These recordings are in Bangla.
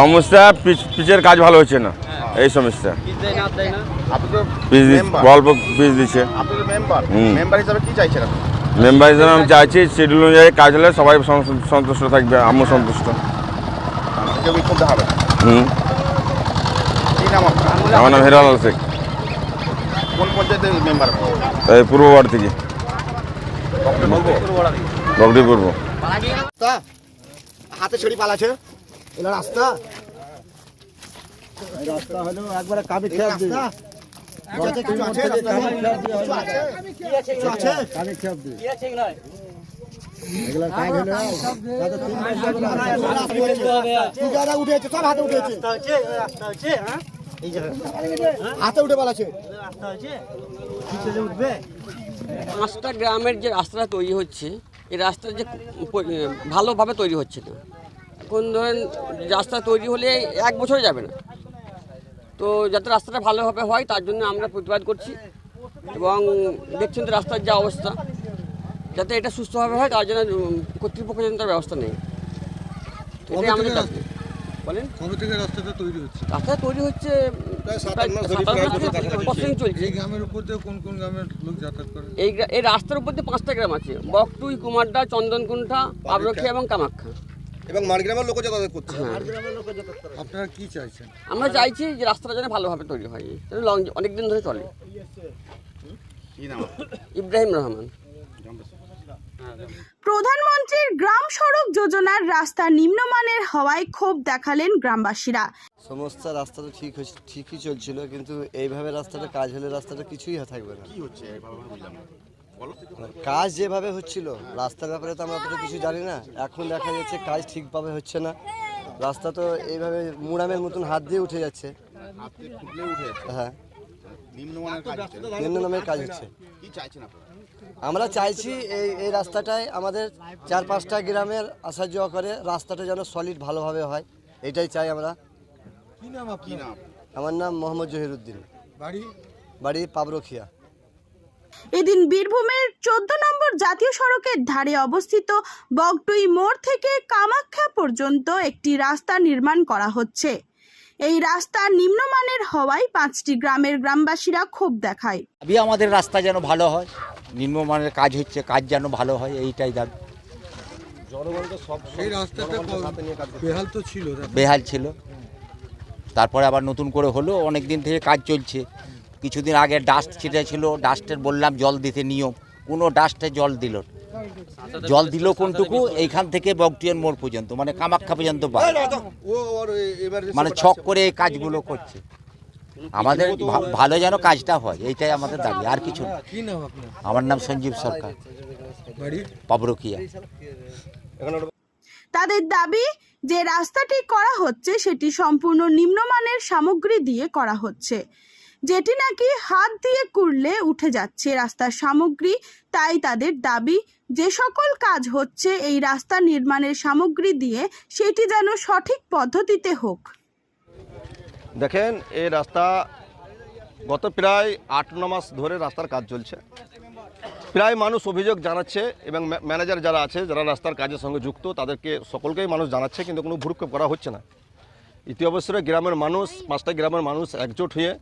সমস্যা পিচ পিচের কাজ ভালো হচ্ছে না। এই সমস্যা। পিচ অল্প পিচ দিচ্ছে। মেম্বার হিসাবে কি চাইছেন আপনি? মেম্বার হিসেবে আমি চাইছি শিডিউল অনুযায়ী কাজ হলে সবাই সন্তুষ্ট থাকবে আমিও সন্তুষ্ট। হুম। আমার নাম হিরালাল শেখ। কোন এই পূর্ব ওয়ার্ড থেকে পূর্ব। হাতে ছড়ি পালাছে এলা রাস্তা। রাস্তা হলো একবারে কাবি খেয়াল দিই রাস্তা। রাস্তা সব হাতে উঠে পালাছে পাঁচটা গ্রামের যে রাস্তাটা তৈরি হচ্ছে এই রাস্তাটা যে ভালোভাবে তৈরি হচ্ছে না এখন ধরেন রাস্তা তৈরি হলে এক বছরে যাবে না। তো যাতে রাস্তাটা ভালোভাবে হয় তার জন্য আমরা প্রতিবাদ করছি এবং দেখছেন তো রাস্তার যা অবস্থা। যাতে এটা সুস্থভাবে হয় তার জন্য কর্তৃপক্ষ যেন তার ব্যবস্থা নেই এটাই আমাদের বলেন? কবে থেকে রাস্তাটা তৈরি হচ্ছে? রাস্তা তৈরি এই রাস্তার উপর দিয়ে পাঁচটা গ্রাম আছে বকটুই কুমারডা চন্দনকুণ্ঠা পাবরক্ষী এবং কামাখ্যা। এবং মারগ্রামের লোক যাতায়াত করছে। আপনারা কি চাইছেন? আমরা চাইছি যে রাস্তাটা যেন ভালোভাবে তৈরি হয়। লং অনেক দিন ধরে চলে। কি নাম? আপনার? ইব্রাহিম রহমান। প্রধানমন্ত্রীর গ্রাম সড়ক যোজনার রাস্তা নিম্নমানের হওয়ায় ক্ষোভ দেখালেন গ্রামবাসীরা। সমস্ত রাস্তা তো ঠিক ঠিকই চলছিল কিন্তু এইভাবে রাস্তাটা কাজ হলে রাস্তাটা কিছুই থাকবে না। কি হচ্ছে? বুঝলাম কাজ যেভাবে হচ্ছিল রাস্তার ব্যাপারে তো আমরা তো কিছু জানি না। এখন দেখা যাচ্ছে কাজ ঠিকভাবে হচ্ছে না। রাস্তা তো এইভাবে মুড়ামের মতন হাত দিয়ে উঠে যাচ্ছে। হাতে খুঁটলে উঠে যাচ্ছে। হ্যাঁ। নিম্নমানের কাজ হচ্ছে। নিম্ন নামের কাজ হচ্ছে। কি চাইছেন আপনারা? আমরা চাইছি এই এই রাস্তাটায় আমাদের চার পাঁচটা গ্রামের আসা যাওয়া করে রাস্তাটা যেন সলিড ভালোভাবে হয়। এটাই চাই আমরা। কি নাম কি আপনার নাম? আমার নাম মোহাম্মদ জহিরুদ্দিন। বাড়ি? বাড়ি পাবরখিয়া। এদিন বীরভূমের চোদ্দ নম্বর জাতীয় সড়কের ধারে অবস্থিত বগটুই মোড় থেকে কামাখ্যা পর্যন্ত একটি রাস্তা নির্মাণ করা হচ্ছে। এই রাস্তা নিম্নমানের হওয়ায় পাঁচটি গ্রামের গ্রামবাসীরা ক্ষোভ দেখায়। দাবি আমাদের রাস্তা যেন ভালো হয়। নিম্নমানের কাজ হচ্ছে কাজ যেন ভালো হয় এইটাই দাবি। এই রাস্তাটা ক- বেহাল তো ছিল বেহাল ছিল। তারপরে আবার নতুন করে হলো অনেক দিন থেকে কাজ চলছে। কিছুদিন আগে ডাস্ট ছিটে ছিল ডাস্টের বললাম জল দিতে নিয়ম কোনো ডাস্টে জল দিল জল দিল কোনটুকু? এইখান থেকে বগটিয়ান মোড় পর্যন্ত মানে কামাখ্যা পর্যন্ত মানে ছক করে এই কাজগুলো করছে। আমাদের ভালো যেন কাজটা হয় এইটাই আমাদের দাবি আর কিছু না। আমার নাম সঞ্জীব সরকার। পাবরকিয়া। তাদের দাবি যে রাস্তাটি করা হচ্ছে সেটি সম্পূর্ণ নিম্নমানের সামগ্রী দিয়ে করা হচ্ছে। যেটি নাকি হাত দিয়ে কুড়লে উঠে যাচ্ছে রাস্তার সামগ্রী। তাই তাদের দাবি, যে সকল কাজ হচ্ছে এই রাস্তা নির্মাণের সামগ্রী দিয়ে, সেটি যেন সঠিক পদ্ধতিতে হোক। দেখেন, এই রাস্তা গত প্রায় আট ন মাস ধরে রাস্তার কাজ চলছে। প্রায় মানুষ অভিযোগ জানাচ্ছে এবং ম্যানেজার যারা আছে, যারা রাস্তার কাজের সঙ্গে যুক্ত, তাদেরকে সকলকেই মানুষ জানাচ্ছে, কিন্তু কোনো ভুরক্ষেপ করা হচ্ছে না। ইতি অবসরে গ্রামের মানুষ, পাঁচটা গ্রামের মানুষ একজোট হয়ে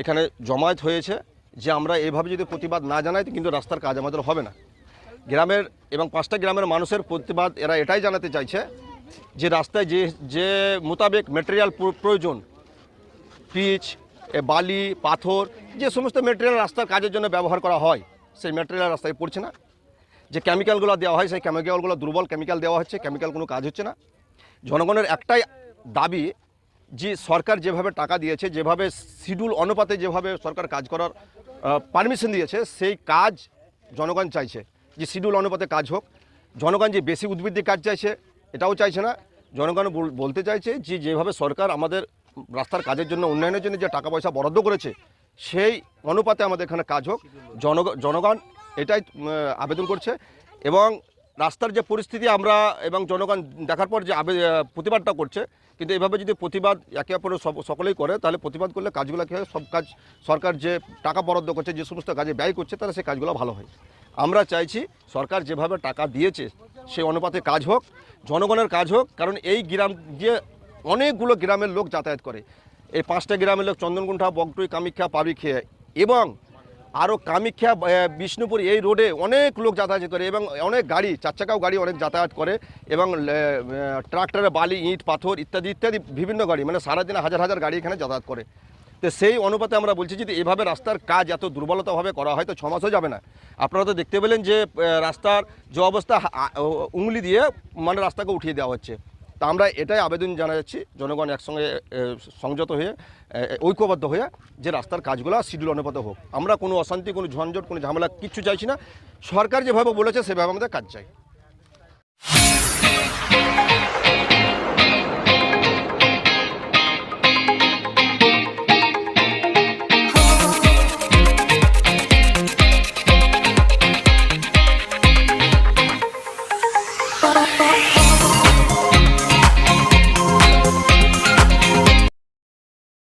এখানে জমায়েত হয়েছে যে আমরা এভাবে যদি প্রতিবাদ না জানাই, কিন্তু রাস্তার কাজ আমাদের হবে না। গ্রামের এবং পাঁচটা গ্রামের মানুষের প্রতিবাদ এরা এটাই জানাতে চাইছে যে রাস্তায় যে যে মোতাবেক মেটেরিয়াল প্রয়োজন, পিচ বালি, পাথর, যে সমস্ত মেটেরিয়াল রাস্তার কাজের জন্য ব্যবহার করা হয়, সেই মেটেরিয়াল রাস্তায় পড়ছে না। যে কেমিক্যালগুলো দেওয়া হয়, সেই কেমিক্যালগুলো দুর্বল কেমিক্যাল দেওয়া হচ্ছে কেমিক্যাল কোনো কাজ হচ্ছে না। জনগণের একটাই দাবি যে সরকার যেভাবে টাকা দিয়েছে, যেভাবে শিডিউল অনুপাতে যেভাবে সরকার কাজ করার পারমিশন দিয়েছে, সেই কাজ জনগণ চাইছে। যে শিডিউল অনুপাতে কাজ হোক, জনগণ যে বেশি উদ্বৃত্তি কাজ চাইছে, এটাও চাইছে না। জনগণ বল- বলতে চাইছে যে যেভাবে সরকার আমাদের রাস্তার কাজের জন্য, উন্নয়নের জন্য যে টাকা পয়সা বরাদ্দ করেছে, সেই অনুপাতে আমাদের এখানে কাজ হোক। জনগ- জনগণ এটাই আবেদন করছে এবং রাস্তার যে পরিস্থিতি আমরা এবং জনগণ দেখার পর যে প্রতিবাদটা করছে, কিন্তু এভাবে যদি প্রতিবাদ একে অপরের সকলেই করে, তাহলে প্রতিবাদ করলে কাজগুলো কী হয়? সব কাজ, সরকার যে টাকা বরাদ্দ করছে, যে সমস্ত কাজে ব্যয় করছে, তাহলে সেই কাজগুলো ভালো হয়। আমরা চাইছি সরকার যেভাবে টাকা দিয়েছে সেই অনুপাতে কাজ হোক, জনগণের কাজ হোক, কারণ এই গ্রাম যে অনেকগুলো গ্রামের লোক যাতায়াত করে। এই পাঁচটা গ্রামের লোক চন্দনকুণ্ঠা বগটুই কামিখ্যা পাবিখিয়া এবং আরও কামিখ্যা বিষ্ণুপুর এই রোডে অনেক লোক যাতায়াত করে এবং অনেক গাড়ি, চার চাকাও গাড়ি অনেক যাতায়াত করে এবং ট্রাক্টরে বালি, ইট, পাথর ইত্যাদি ইত্যাদি বিভিন্ন গাড়ি মানে সারাদিনে হাজার হাজার গাড়ি এখানে যাতায়াত করে। তো সেই অনুপাতে আমরা বলছি যদি এভাবে রাস্তার কাজ এত দুর্বলতাভাবে করা হয়, তো ছ মাসও যাবে না। আপনারা তো দেখতে পেলেন যে রাস্তার যে অবস্থা উংলি দিয়ে মানে রাস্তাকে উঠিয়ে দেওয়া হচ্ছে। তা আমরা এটাই আবেদন জানা যাচ্ছি জনগণ একসঙ্গে সংযত হয়ে ঐক্যবদ্ধ হয়ে যে রাস্তার কাজগুলো শিডিউল অনুপাত হোক। আমরা কোনো অশান্তি, কোনো ঝঞ্ঝট, কোনো ঝামেলা কিচ্ছু চাইছি না। সরকার যেভাবে বলেছে, সেভাবে আমাদের কাজ চাই।